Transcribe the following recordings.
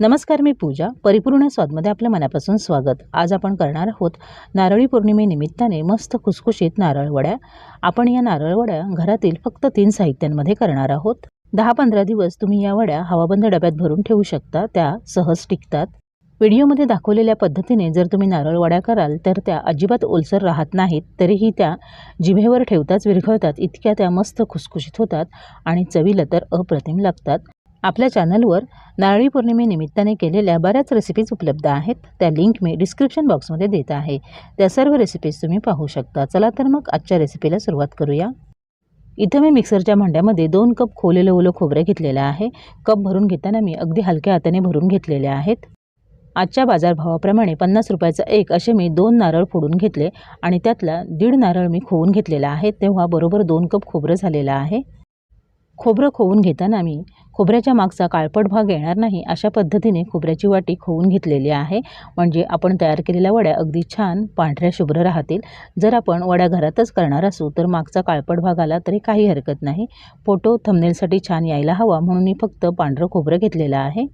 नमस्कार मी पूजा. परिपूर्ण स्वादमध्ये आपल्या मनापासून स्वागत. आज आपण करणार आहोत नारळी पौर्णिमेनिमित्ताने मस्त खुसखुशीत नारळ वड्या आपण या नारळ वड्या घरातील फक्त तीन साहित्यांमध्ये करणार आहोत. दहा पंधरा दिवस तुम्ही या वड्या हवाबंद डब्यात भरून ठेवू शकता. त्या सहज टिकतात. व्हिडिओमध्ये दाखवलेल्या पद्धतीने जर तुम्ही नारळ वड्या कराल तर त्या अजिबात ओलसर राहत नाहीत तरीही त्या जिभेवर ठेवताच विरघळतात. इतक्या त्या मस्त खुसखुशीत होतात आणि चवीला तर अप्रतिम लागतात. आपल्या चॅनलवर नारळी पौर्णिमेनिमित्ताने केलेल्या बऱ्याच रेसिपीज उपलब्ध आहेत. त्या लिंक मी डिस्क्रिप्शन बॉक्समध्ये देत आहे. त्या सर्व रेसिपीज तुम्ही पाहू शकता. चला तर मग आजच्या रेसिपीला सुरुवात करूया. इथं मी मिक्सरच्या भांड्यामध्ये दोन कप खोलेलं ओलं खोबरं घेतलेलं आहे. कप भरून घेताना मी अगदी हलक्या हाताने भरून घेतलेले आहेत. आजच्या बाजारभावाप्रमाणे पन्नास रुपयाचा एक असे मी दोन नारळ फोडून घेतले आणि त्यातला दीड नारळ मी खोवून घेतलेला आहे. तेव्हा बरोबर दोन कप खोबरं झालेलं आहे. खोबरं खोवून घेताना मी खोबऱ्याच्या मागचा काळपट भाग येणार नाही अशा पद्धतीने खोबऱ्याची वाटी खोवून घेतलेली आहे. म्हणजे आपण तयार केलेल्या वड्या अगदी छान पांढऱ्या शुभ्र राहतील. जर आपण वड्या घरातच करणार असू तर मागचा काळपट भाग आला तरी काही हरकत नाही. फोटो थंबनेलसाठी छान यायला हवा म्हणून मी फक्त पांढरं खोबरं घेतलेलं आहे.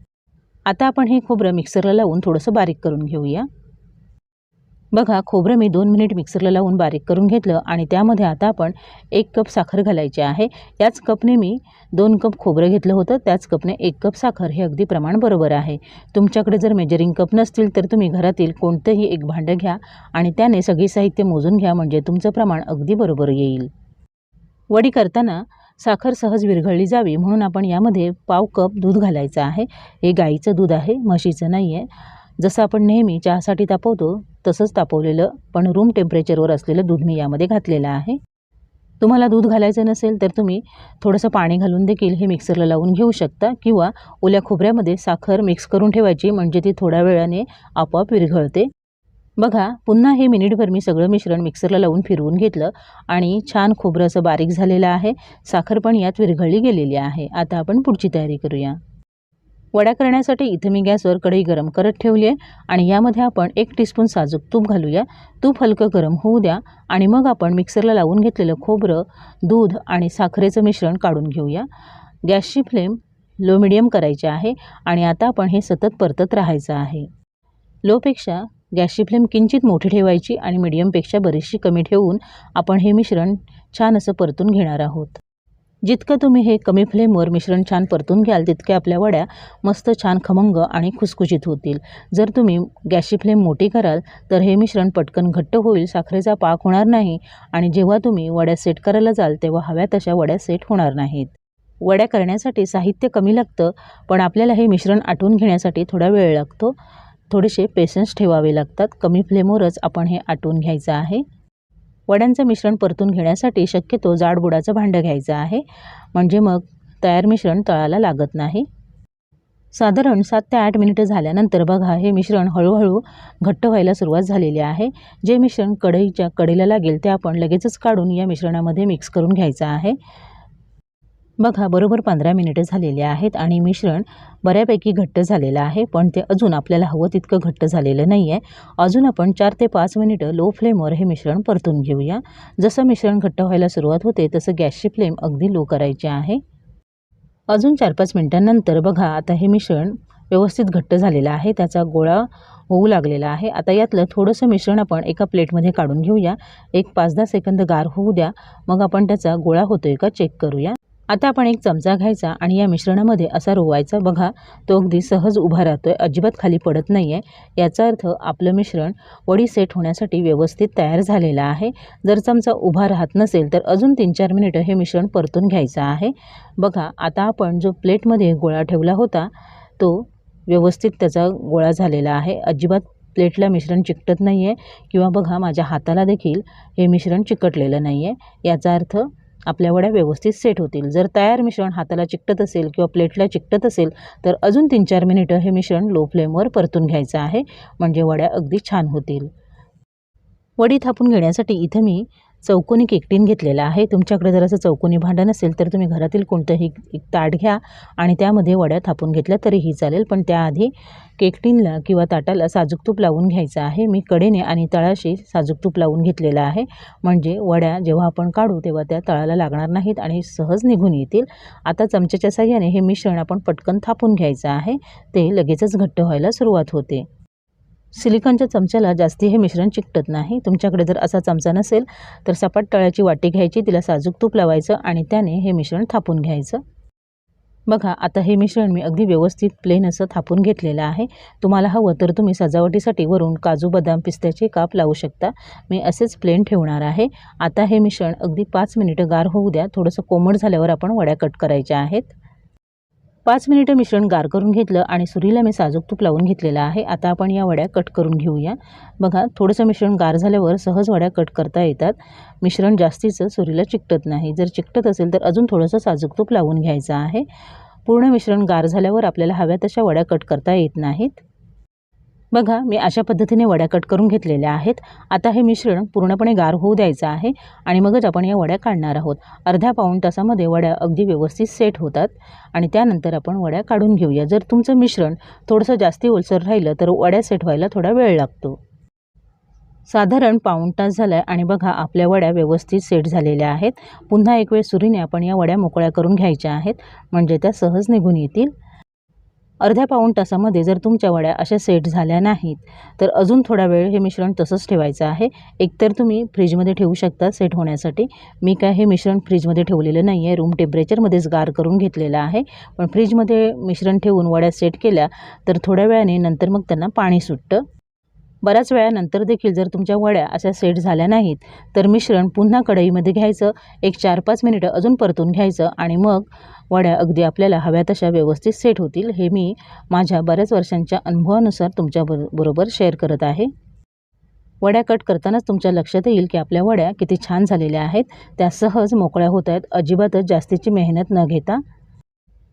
आता आपण हे खोबरं मिक्सरला लावून थोडंसं बारीक करून घेऊया. बघा खोबरं मी दोन मिनिट मिक्सरला लावून बारीक करून घेतलं आणि त्यामध्ये आता आपण एक कप साखर घालायची आहे. याच कपने मी दोन कप खोबरं घेतलं होतं. त्याच कपने एक कप साखर हे अगदी प्रमाण बरोबर आहे. तुमच्याकडे जर मेजरिंग कप नसतील तर तुम्ही घरातील कोणतंही एक भांडं घ्या आणि त्याने सगळी साहित्य मोजून घ्या म्हणजे तुमचं प्रमाण अगदी बरोबर येईल. वडी करताना साखर सहज विरघळली जावी म्हणून आपण यामध्ये पाव कप दूध घालायचं आहे. हे गाईचं दूध आहे म्हशीचं नाही आहे जसं आपण नेहमी चहासाठी तापवतो तसंच तापवलेलं पण रूम टेम्परेचरवर असलेलं दूध मी यामध्ये घातलेलं आहे. तुम्हाला दूध घालायचं नसेल तर तुम्ही थोडंसं पाणी घालून देखील हे मिक्सरला लावून घेऊ शकता किंवा ओल्या खोबऱ्यामध्ये साखर मिक्स करून ठेवायची म्हणजे ती थोड्या वेळाने आपोआप विरघळते. बघा पुन्हा हे मिनिटभर मी सगळं मिश्रण मिक्सरला लावून फिरवून घेतलं आणि छान खोबरं असं बारीक झालेलं आहे. साखर पण यात विरघळली गेलेली आहे. आता आपण पुढची तयारी करूया. वड्या करण्यासाठी इथं मी गॅसवर कढई गरम करत ठेवली आहे आणि यामध्ये आपण एक टीस्पून साजूक तूप घालूया. तूप हलकं गरम होऊ द्या आणि मग आपण मिक्सरला लावून घेतलेलं खोबरं दूध आणि साखरेचं मिश्रण काढून घेऊया. गॅसची फ्लेम लो मिडियम करायची आहे आणि आता आपण हे सतत परतत राहायचं आहे. लोपेक्षा गॅसची फ्लेम किंचित मोठी ठेवायची आणि मिडियमपेक्षा बरीचशी कमी ठेवून आपण हे मिश्रण छान असं परतून घेणार आहोत. जितकं तुम्ही हे कमी फ्लेमवर मिश्रण छान परतून घ्याल तितक्या आपल्या वड्या मस्त छान खमंग आणि खुसखुशीत होतील. जर तुम्ही गॅसची फ्लेम मोठी कराल तर हे मिश्रण पटकन घट्ट होईल साखरेचा पाक होणार नाही आणि जेव्हा तुम्ही वड्या सेट करायला जाल तेव्हा हव्या तशा वड्या सेट होणार नाहीत. वड्या करण्यासाठी साहित्य कमी लागतं पण आपल्याला हे मिश्रण आटवून घेण्यासाठी थोडा वेळ लागतो. थोडेसे पेशन्स ठेवावे लागतात. कमी फ्लेमवरच आपण हे आटवून घ्यायचं आहे. वड्यांचं मिश्रण परतून घेण्यासाठी शक्यतो जाड बुडाचं भांडं घ्यायचं आहे. म्हणजे मग तयार मिश्रण तळाला लागत नाही. साधारण सात ते आठ मिनिटं झाल्यानंतर बघा हे मिश्रण हळूहळू घट्ट व्हायला सुरुवात झालेली आहे. जे मिश्रण कढईच्या कढईला लागेल ते आपण लगेचच काढून या मिश्रणामध्ये मिक्स करून घ्यायचं आहे. बघा बरोबर पंधरा मिनिटं झालेली आहेत आणि मिश्रण बऱ्यापैकी घट्ट झालेलं आहे पण ते अजून आपल्याला हवं तितकं घट्ट झालेलं नाही आहे अजून आपण चार ते पाच मिनिटं लो फ्लेमवर हे मिश्रण परतून घेऊया. जसं मिश्रण घट्ट व्हायला सुरुवात होते तसं गॅसची फ्लेम अगदी लो करायची आहे. अजून चार पाच मिनिटांनंतर बघा आता हे मिश्रण व्यवस्थित घट्ट झालेलं आहे त्याचा गोळा होऊ लागलेला आहे. आता यातलं थोडंसं मिश्रण आपण एका प्लेटमध्ये काढून घेऊया. एक पाच दहा सेकंद गार होऊ द्या. मग आपण त्याचा गोळा होतोय का चेक करूया. आता आपण एक चमचा घ्यायचा आणि या मिश्रणामध्ये असा रोवायचा. बघा तो अगदी सहज उभा राहतोय अजिबात खाली पडत नाही आहे याचा अर्थ आपलं मिश्रण वडी सेट होण्यासाठी व्यवस्थित तयार झालेला आहे. जर चमचा उभा राहत नसेल तर अजून तीन चार मिनिटं हे मिश्रण परतून घ्यायचं आहे. बघा आता आपण जो प्लेटमध्ये गोळा ठेवला होता तो व्यवस्थित त्याचा गोळा झालेला आहे. अजिबात प्लेटला मिश्रण चिकटत नाही आहे किंवा बघा माझ्या हाताला देखील हे मिश्रण चिकटलेलं नाही आहे याचा अर्थ आपल्या वड्या व्यवस्थित सेट होतील. जर तयार मिश्रण हाताला चिकटत असेल किंवा प्लेटला चिकटत असेल तर अजून तीन चार मिनिटं हे मिश्रण लो फ्लेमवर परतून घ्यायचं आहे. म्हणजे वड्या अगदी छान होतील. वडी थापून घेण्यासाठी इथं मी चौकोनी केकटीन घेतलेला आहे. तुमच्याकडे जर असं चौकोनी भांडं नसेल तर तुम्ही घरातील कोणतंही एक ताट घ्या आणि त्यामध्ये वड्या थापून घेतल्या तरीही चालेल. पण त्याआधी केकटीनला किंवा ताटाला साजूक तूप लावून घ्यायचं आहे. मी कडेने आणि तळाशी साजूक तूप लावून घेतलेलं आहे. म्हणजे वड्या जेव्हा आपण काढू तेव्हा त्या तळाला लागणार नाहीत आणि सहज निघून येतील. आता चमच्याच्या साह्याने हे मिश्रण आपण पटकन थापून घ्यायचं आहे. ते लगेचच घट्ट व्हायला सुरुवात होते. सिलिकॉनच्या चमच्याला जास्ती हे मिश्रण चिकटत नाही. तुमच्याकडे जर असा चमचा नसेल तर सपाट तळ्याची वाटी घ्यायची तिला साजूक तूप लावायचं आणि त्याने हे मिश्रण थापून घ्यायचं. बघा आता हे मिश्रण मी अगदी व्यवस्थित प्लेन असं थापून घेतलेलं आहे. तुम्हाला हवं तर तुम्ही सजावटीसाठी वरून काजू बदाम पिस्त्याचे काप लावू शकता. मी असेच प्लेन ठेवणार आहे. आता हे मिश्रण अगदी पाच मिनिटं गार होऊ द्या. थोडंसं कोमट झाल्यावर आपण वड्या कट करायच्या आहेत. पाच मिनिटं मिश्रण गार करून घेतलं आणि सुरीला मी साजूक तूप लावून घेतलेलं आहे. आता आपण या वड्या कट करून घेऊया. बघा थोडंसं मिश्रण गार झाल्यावर सहज वड्या कट करता येतात. मिश्रण जास्तीचं सुरीला चिकटत नाही. जर चिकटत असेल तर अजून थोडंसं साजूक तूप लावून घ्यायचं आहे. पूर्ण मिश्रण गार झाल्यावर आपल्याला हव्या तशा वड्या कट करता येत नाहीत. बघा मी अशा पद्धतीने वड्या कट करून घेतलेल्या आहेत. आता हे मिश्रण पूर्णपणे गार होऊ द्यायचं आहे आणि मगच आपण या वड्या काढणार आहोत. अर्ध्या पाऊण तासामध्ये वड्या अगदी व्यवस्थित सेट होतात आणि त्यानंतर आपण वड्या काढून घेऊया. जर तुमचं मिश्रण थोडंसं जास्ती ओलसर राहिलं तर वड्या सेट व्हायला थोडा वेळ लागतो. साधारण पाऊण तास झाला आहे आणि बघा आपल्या वड्या व्यवस्थित सेट झालेल्या आहेत. पुन्हा एक वेळ सुरीने आपण या वड्या मोकळ्या करून घ्यायच्या आहेत. म्हणजे त्या सहज निघून येतील. अर्ध्या पाऊण तासामध्ये जर तुमच्या वड्या अशा सेट झाल्या नाहीत तर अजून थोडा वेळ हे मिश्रण तसंच ठेवायचं आहे. एकतर तुम्ही फ्रीजमध्ये ठेवू शकता सेट होण्यासाठी. मी काय हे मिश्रण फ्रीजमध्ये ठेवलेलं नाही आहे. रूम टेम्परेचरमध्येच गार करून घेतलेलं आहे. पण फ्रीजमध्ये मिश्रण ठेवून वड्या सेट केल्या तर थोड्या वेळाने नंतर मग त्यांना पाणी सुटतं. बऱ्याच वेळानंतर देखील जर तुमच्या वड्या अशा सेट झाल्या नाहीत तर मिश्रण पुन्हा कढईमध्ये घ्यायचं एक चार पाच मिनिटं अजून परतून घ्यायचं आणि मग वड्या अगदी आपल्याला हव्या तशा व्यवस्थित सेट होतील हे मी माझ्या बऱ्याच वर्षांच्या अनुभवानुसार तुमच्या बरोबर शेअर करत आहे. वड्या कट करतानाच तुमच्या लक्षात येईल की आपल्या वड्या किती छान झालेल्या आहेत त्या सहज मोकळ्या होत आहेत अजिबातच जास्तीची मेहनत न घेता.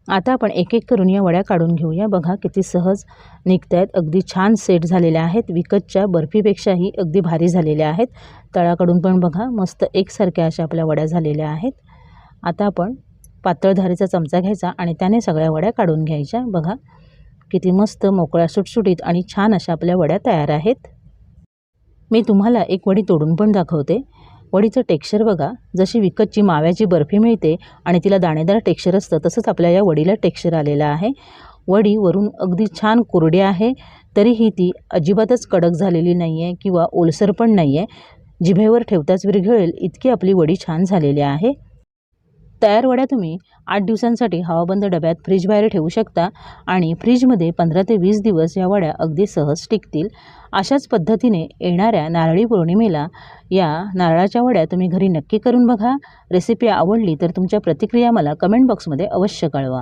आता आपण एक एक करून या वड्या काढून घेऊया. बघा किती सहज निघत आहेत अगदी छान सेट झालेल्या आहेत. विकतच्या बर्फीपेक्षाही अगदी भारी झालेल्या आहेत. तळाकडून पण बघा मस्त एकसारख्या अशा आपल्या वड्या झालेल्या आहेत. आता आपण पातळ धारेचा चमचा घ्यायचा आणि त्याने सगळ्या वड्या काढून घ्यायच्या. बघा किती मस्त मोकळ्या सुटसुटीत आणि छान अशा आपल्या वड्या तयार आहेत. मी तुम्हाला एक वडी तोडून पण दाखवते. वडीचं टेक्स्चर बघा. जशी विकतची माव्याची बर्फी मिळते आणि तिला दाणेदार टेक्स्चर असतं तसंच आपल्या या वडीला टेक्स्चर आलेलं आहे. वडी वरून अगदी छान कोरडी आहे तरीही ती अजिबातच कडक झालेली नाही आहे किंवा ओलसर पण नाही आहे जिभेवर ठेवताच विरघळेल इतकी आपली वडी छान झालेली आहे. तयार वड्या तुम्ही आठ दिवसांसाठी हवाबंद डब्यात फ्रीजबाहेर ठेवू शकता आणि फ्रीजमध्ये पंधरा ते वीस दिवस या वड्या अगदी सहज टिकतील. अशाच पद्धतीने येणाऱ्या नारळी पौर्णिमेला या नारळाच्या वड्या तुम्ही घरी नक्की करून बघा. रेसिपी आवडली तर तुमच्या प्रतिक्रिया मला कमेंट बॉक्समध्ये अवश्य कळवा.